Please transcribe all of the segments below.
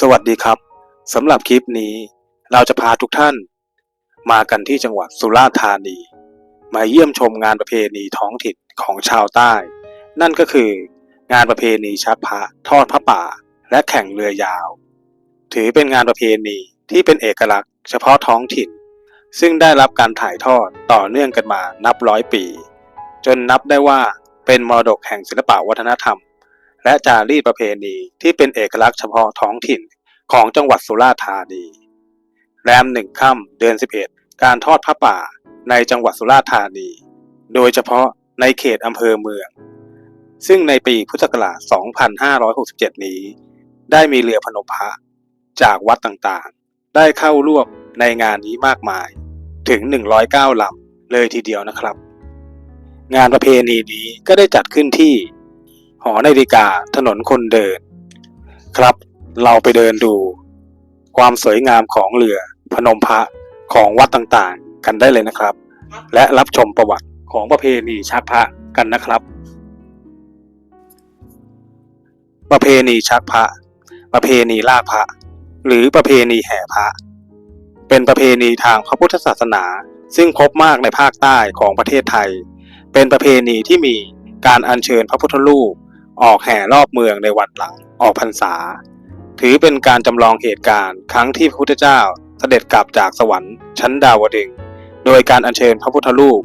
สวัสดีครับสำหรับคลิปนี้ เราจะพาทุกท่าน มากันที่จังหวัดสุราษฎร์ธานี มาเยี่ยมชมงานประเพณีท้องถิ่นของชาวใต้ นั่นก็คืองานประเพณีชักพระทอดพระป่า และแข่งเรือยาว ถือเป็นงานประเพณีที่เป็นเอกลักษณ์เฉพาะท้องถิ่น ซึ่งได้รับการถ่ายทอดต่อเนื่องกันมานับร้อยปี จนนับได้ว่าเป็นมรดกแห่งศิลปวัฒนธรรม และจารีตประเพณีที่เป็นเอกลักษณ์เฉพาะท้องถิ่นของจังหวัดสุราษฎร์ธานี แรมหนึ่งค่ำเดือน 11 การทอดพระป่าในจังหวัดสุราษฎร์ธานี โดยเฉพาะในเขตอำเภอเมือง ซึ่งในปีพุทธศักราช 2567 นี้ ได้มีเรือพนมพระจากวัดต่างๆ ได้เข้าร่วมในงานนี้มากมายถึง 109ลำเลยทีเดียวนะครับ งานประเพณีนี้ก็ได้จัดขึ้นที่ หอนาฬิกาถนนคนเดิน ครับ เราไปเดินดู ความสวยงามของเรือพนมพระของวัดต่างๆ กันได้เลยนะครับ และรับชมประวัติของประเพณีชักพระกันนะครับ ประเพณีชักพระ ประเพณีลากพระ หรือประเพณีแห่พระ เป็นประเพณีทางพระพุทธศาสนา ซึ่งพบมากในภาคใต้ของประเทศไทย เป็นประเพณีที่มีการอัญเชิญพระพุทธรูป ออกแห่รอบเมืองในวันหลังออกพรรษา ถือเป็นการจำลองเหตุการณ์ครั้งที่พระพุทธเจ้าเสด็จกลับจากสวรรค์ชั้นดาวดึงโดยการอัญเชิญพระพุทธรูป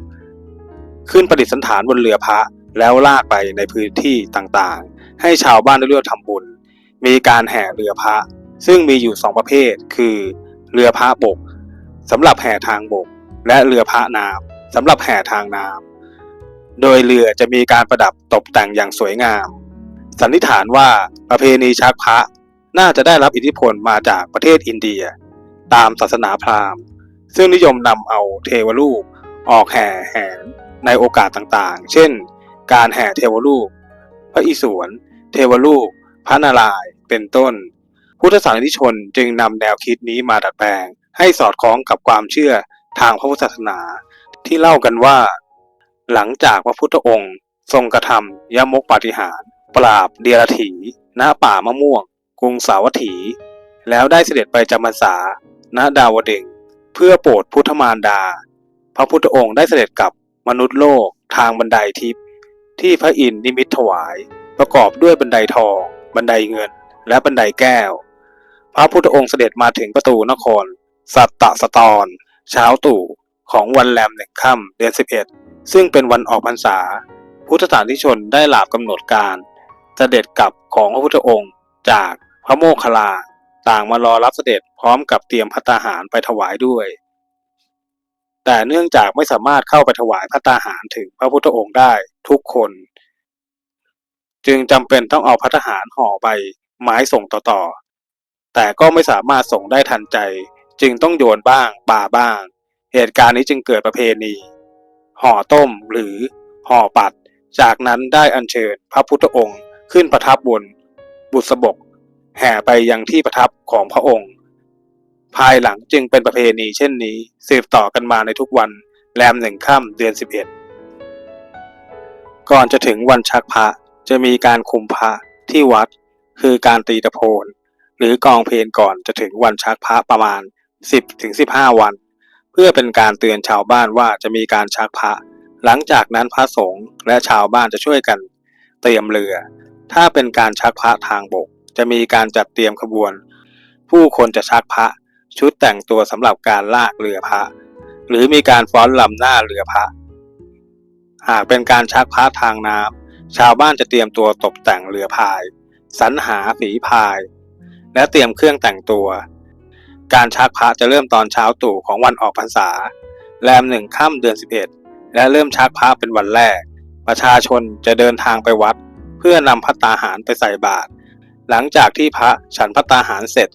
ขึ้นประดิษฐานบนเรือพระแล้วลากไปในพื้นที่ต่างๆ ให้ชาวบ้านได้เลือกทำบุญ มีการแห่เรือพระ ซึ่งมีอยู่สองประเภท คือ เรือพระบกสำหรับแห่ทางบก และเรือพระน้ำสำหรับแห่ทางน้ำโดยเรือจะมีการประดับตกแต่งอย่างสวยงาม สันนิษฐานว่าประเพณีชักพระน่าจะได้รับอิทธิพลมาจากประเทศอินเดีย ตามศาสนาพราหมณ์ ซึ่งนิยมนำเอาเทวรูปออกแห่แหนในโอกาสต่างๆ เช่น การแห่เทวรูป พระอิศวร เทวรูป พระนารายณ์ เป็นต้น พุทธศาสนิกชนจึงนำแนวคิดนี้มาดัดแปลง ให้สอดคล้องกับความเชื่อทางพระพุทธศาสนา ที่เล่ากันว่า หลังจากพระพุทธองค์ ทรงกระทำยมกปาฏิหาร ปราบเดียรถีณป่ามะม่วง กรุงสาวัตถี แล้วได้เสด็จไปจำพรรษา ณดาวดึงเพื่อโปรดพุทธมารดา พระพุทธองค์ได้เสด็จกลับมนุษย์โลกทางบันไดทิพย์ที่พระอินทร์นิมิตถวาย ประกอบด้วยบันไดทอง บันไดเงิน และบันไดแก้ว พระพุทธองค์เสด็จมาถึงประตูนคร สัตตสตรเช้าตู่ของวันแรมหนึ่งค่ำเดือนสิบเอ็ดซึ่งเป็นวันออกพรรษา พุทธศาสนิกชนได้หลาบกำหนดการ เสด็จกลับของพระพุทธองค์ จากพระโมคคัลลาต่างมารอรับเสด็จพร้อมกับเตรียมพัตตาหารไปถวายด้วย แต่เนื่องจากไม่สามารถเข้าไปถวายพัตตาหารถึงพระพุทธองค์ได้ทุกคน จึงจำเป็นต้องเอาพัตตาหารห่อใบไม้ส่งต่อๆ แต่ก็ไม่สามารถส่งได้ทันใจ จึงต้องโยนบ้างป่าบ้าง เหตุการณ์นี้จึงเกิดประเพณี ห่อต้มหรือห่อปัด จากนั้นได้อัญเชิญพระพุทธองค์ ขึ้นประทับบน บุษบก แห่ไปยังที่ประทับของพระองค์ ภายหลังจึงเป็นประเพณีเช่นนี้สืบต่อกันมาในทุกวันแรมหนึ่งค่ำเดือนสิบเอ็ดก่อนจะถึงวันชักพระจะมีการคุมพระที่วัด คือการตีตะโพนหรือกองเพลงก่อนจะถึงวันชักพระประมาณ 10ถึง15 วัน เพื่อเป็นการเตือนชาวบ้านว่าจะมีการชักพระหลังจากนั้นพระสงฆ์และชาวบ้านจะช่วยกัน เตรียมเรือ ถ้าเป็นการชักพระทางบก จะมีการจัดเตรียมขบวน ผู้คนจะชักพระ ชุดแต่งตัวสำหรับการลากเรือพระ หรือมีการฟ้อนลำหน้าเรือพระ หากเป็นการชักพระทางน้ำชาวบ้านจะเตรียมตัวตกแต่งเรือพาย สรรหาฝีพาย และเตรียมเครื่องแต่งตัว การชักพระจะเริ่มตอนเช้าตู่ของวันออกพรรษา แรมหนึ่งค่ำเดือน 11 และเริ่มชักพระเป็นวันแรกประชาชนจะเดินทางไปวัด พื่อนำพัตตาหารไปใส่บาตรหลังจากที่พระฉันพัตตาหารเสร็จ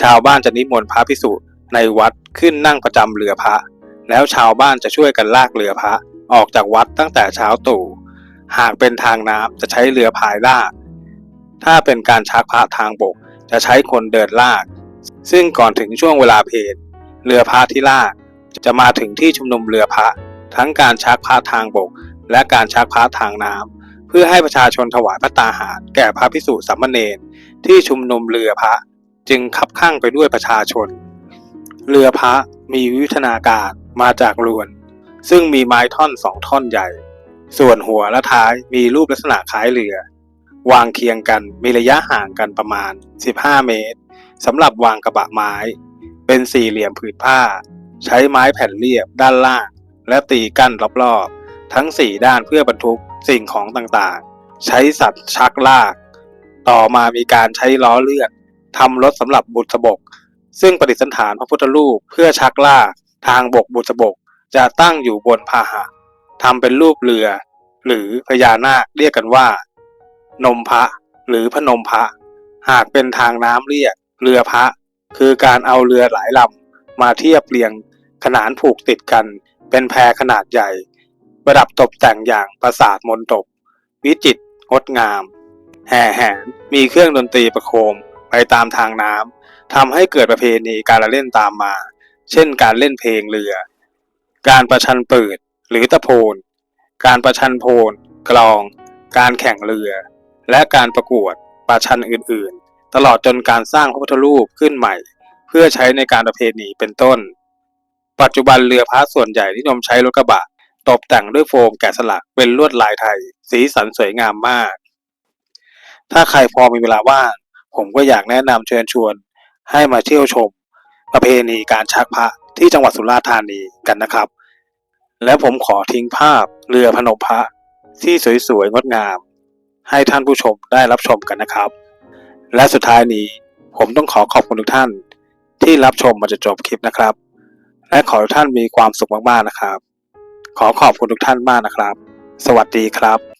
ชาวบ้านจะนิมนต์พระภิกษุในวัดขึ้นนั่งประจำเรือพระ แล้วชาวบ้านจะช่วยกันลากเรือพระออกจากวัดตั้งแต่เช้าตู่หากเป็นทางน้ำจะใช้เรือพายลาก ถ้าเป็นการชักพระทางบกจะใช้คนเดินลาก ซึ่งก่อนถึงช่วงเวลาเพลเรือพระที่ลาก จะมาถึงที่ชุมนุมเรือพระ ทั้งการชักพระทางบก และการชักพระทางน้ำ พื่อให้ประชาชนถวายพระตาหารแก่พระภิกษุสามเณรที่ชุมนุมเรือพระจึงคับข้างไปด้วยประชาชน เรือพระมีวิวัฒนาการมาจากลวน ซึ่งมีไม้ท่อนสองท่อนใหญ่ ส่วนหัวและท้ายมีรูปลักษณะคล้ายเรือ วางเคียงกันมีระยะห่างกันประมาณ 15 เมตรสำหรับวางกระบะไม้ เป็นสี่เหลี่ยมผืนผ้า ใช้ไม้แผ่นเรียบด้านล่าง และตีกั้นรอบๆ ทั้งสี่ด้านเพื่อบรรทุก สิ่งของต่างๆ ใช้สัตว์ชักลาก ต่อมามีการใช้ล้อเลื่อนทำรถสำหรับบุษบก ซึ่งประดิษฐานพระพุทธรูปเพื่อชักลาก ทางบกบุษบก จะตั้งอยู่บนพาหะทำเป็นรูปเรือ หรือพญานาคเรียกกันว่า นมพระ หรือพนมพระ หากเป็นทางน้ำเรียกเรือพระ คือการเอาเรือหลายลำมาเทียบเรียงขนานผูกติดกัน เป็นแพขนาดใหญ่ ประดับตกแต่งอย่างปราสาทมนตบ วิจิตรงดงาม แห่แหนมีเครื่องดนตรีประโคมไปตามทางน้ำทำให้เกิดประเพณีการละเล่นตามมา เช่นการเล่นเพลงเรือ การประชันเปิดหรือตะโพน การประชันโพนกลอง การแข่งเรือ และการประกวดประชันอื่นๆ ตลอดจนการสร้างพระพุทธรูปขึ้นใหม่ เพื่อใช้ในการประเพณีเป็นต้น ปัจจุบันเรือพระส่วนใหญ่นิยมใช้รถกระบะ ตกแต่งด้วยโฟมแกะสลักเป็นลวดลายไทย สีสันสวยงามมาก ถ้าใครพอมีเวลาว่าง ผมก็อยากแนะนำเชิญชวน ให้มาเที่ยวชม ประเพณีการชักพระที่จังหวัดสุราษฎร์ธานีกันนะครับ และผมขอทิ้งภาพเรือพนมพระที่สวยๆงดงาม ให้ท่านผู้ชมได้รับชมกันนะครับ และสุดท้ายนี้ผมต้องขอขอบคุณทุกท่าน ที่รับชมมาจนจบคลิปนะครับ และขอทุกท่านมีความสุขมากๆนะครับ ขอขอบคุณทุกท่านมากนะครับ สวัสดีครับ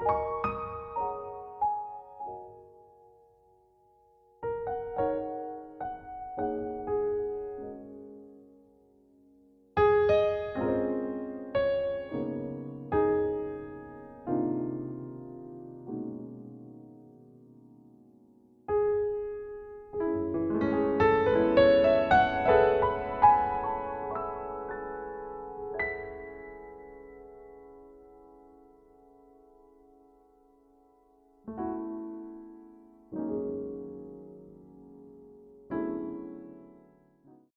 you